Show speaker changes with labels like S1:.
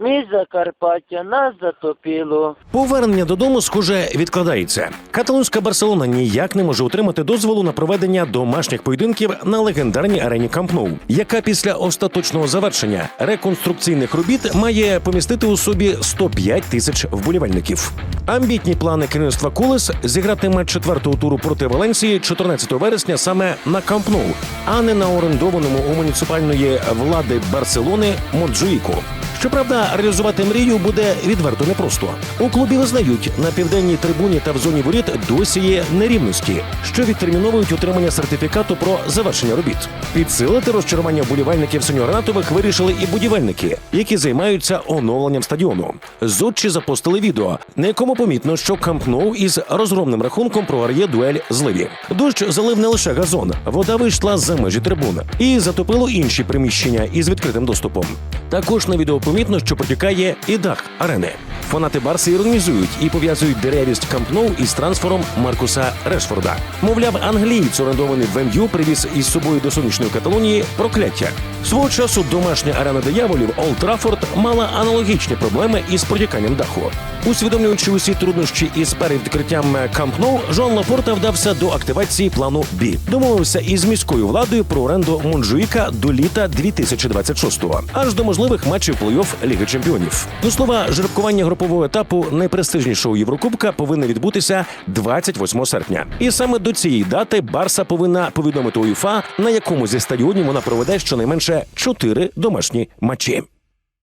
S1: Мій Закарпаття нас затопило.
S2: Повернення додому, схоже, відкладається. Каталонська Барселона ніяк не може отримати дозволу на проведення домашніх поєдинків на легендарній арені Камп Ноу, яка після остаточного завершення реконструкційних робіт має помістити у собі 105 тисяч вболівальників. Амбітні плани керівництва Кулес зіграти матч четвертого туру проти Валенсії 14 вересня саме на Камп Ноу, а не на орендованому у муніципальної влади Барселони Моджуїку. Щоправда, реалізувати мрію буде відверто непросто. У клубі визнають, на південній трибуні та в зоні воріт досі є нерівності, що відтерміновують отримання сертифікату про завершення робіт. Підсилити розчарування вболівальників синьогранатових вирішили і будівельники, які займаються оновленням стадіону. Зодчі запостили відео, на якому помітно, що кампноу із розгромним рахунком програє дуель зливі. Дощ залив не лише газон, вода вийшла за межі трибун і затопило інші приміщення із відкритим доступом. Також на відео помітно, що протікає і дах арени. Фанати Барси іронізують і пов'язують деревість Камп Ноу із трансфером Маркуса Решфорда. Мовляв, англієць, орендований в МЮ, привіз із собою до сонячної Каталонії прокляття. Свого часу домашня арена дияволів Олд Траффорд мала аналогічні проблеми із протіканням даху. Усвідомлюючи усі труднощі із перевідкриттям Камп Ноу, Жон Лафорта вдався до активації плану Бі. Домовився із міською владою про оренду Монжуїка до літа 2026-го, аж до можливих матчів плей-офф Ліги Чемпіонів. До слова, жеребкування групового етапу найпрестижнішого Єврокубка повинна відбутися 28 серпня. І саме до цієї дати Барса повинна повідомити УЄФА, на якому зі стадіонів вона проведе щонайменше чотири домашні матчі.